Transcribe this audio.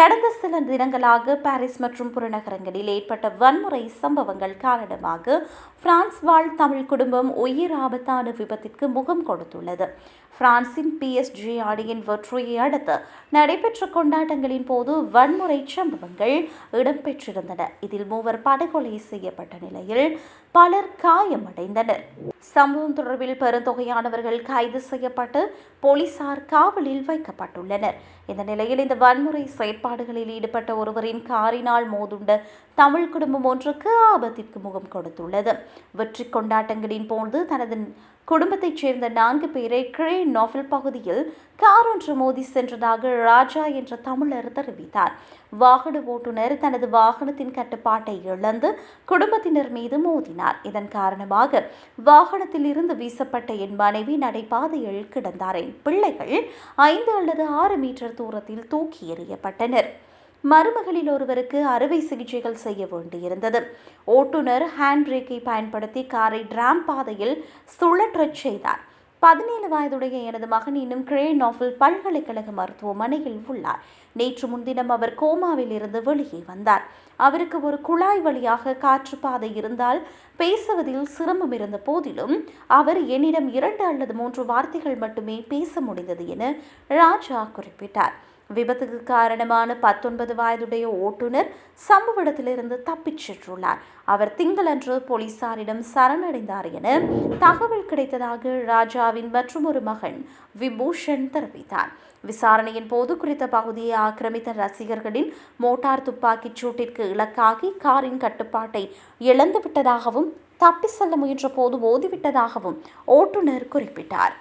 கடந்த சில தினங்களாக பாரிஸ் மற்றும் புறநகரங்களில் ஏற்பட்ட வன்முறை சம்பவங்கள் காரணமாக பிரான்ஸ் வாழ் தமிழ் குடும்பம் உயிர் ஆபத்தான விபத்திற்கு முகம் கொடுத்துள்ளது. பிரான்சின் பிஎஸ்ஜி அணியின் வெற்றியை அடுத்து நடைபெற்ற கொண்டாட்டங்களின் போது வன்முறை சம்பவங்கள் இடம்பெற்றிருந்தன. இதில் மூவர் படுகொலை செய்யப்பட்ட நிலையில் பலர் காயமடைந்தனர். சம்பவம் தொடர்பில் பெருந்தொகையானவர்கள் கைது செய்யப்பட்டு போலீசார் காவலில் வைக்கப்பட்டுள்ளனர். இந்த நிலையில் இந்த வன்முறை செயற்பாடுகளில் ஈடுபட்ட ஒருவரின் காரினால் மோதுண்ட தமிழ் குடும்பம் ஒன்றுக்கு ஆபத்திற்கு முகம் கொடுத்துள்ளது. வெற்றி கொண்டாட்டங்களின் போது தனது குடும்பத்தைச் சேர்ந்த நான்கு பேரை கிரே நோஃபில் பகுதியில் கார் ஒன்று மோதி சென்றதாக ராஜா என்ற தமிழர் தெரிவித்தார். வாகன ஓட்டுநர் தனது வாகனத்தின் கட்டுப்பாட்டை இழந்து குடும்பத்தினர் மீது மோதினார். இதன் காரணமாக வாகனத்தில் இருந்து வீசப்பட்ட என் மனைவி நடைபாதையில் கிடந்தார். என் பிள்ளைகள் ஐந்து அல்லது ஆறு மீட்டர் தூரத்தில் தூக்கி எறியப்பட்டனர். மருமகளில் ஒருவருக்கு அறுவை சிகிச்சைகள் செய்ய வேண்டியிருந்தது. ஓட்டுநர் ஹேண்ட் பிரேக்கை பயன்படுத்தி காரை டிராம் பாதையில் சுழற்றச் செய்தார். பதினேழு வயதுடைய எனது மகன் இன்னும் கிரேனாஃபில் பல்கலைக்கழக மருத்துவமனையில் உள்ளார். நேற்று முன்தினம் அவர் கோமாவில் இருந்து வெளியே வந்தார். அவருக்கு ஒரு குழாய் வழியாக காற்றுப்பாதை இருந்தால் பேசுவதில் சிரமம் இருந்த போதிலும் அவர் என்னிடம் இரண்டு அல்லது மூன்று வார்த்தைகள் மட்டுமே பேச முடிந்தது என ராஜா குறிப்பிட்டார். விபத்துக்கு காரணமான பத்தொன்பது வயதுடைய ஓட்டுநர் சம்பவ இடத்திலிருந்து தப்பிச் சென்றுள்ளார். அவர் திங்களன்று போலீசாரிடம் சரணடைந்தார் என தகவல் கிடைத்ததாக ராஜா ராஜாவின் மற்றொரு மகன் விபூஷன் தெரிவித்தார். விசாரணையின் போது குறித்த பகுதியை ஆக்கிரமித்த ரசிகர்களின் மோட்டார் துப்பாக்கிச் சூட்டிற்கு இலக்காகி காரின் கட்டுப்பாட்டை இழந்துவிட்டதாகவும் தப்பி செல்ல முயன்ற போது மோதிவிட்டதாகவும் ஓட்டுநர் குறிப்பிட்டார்.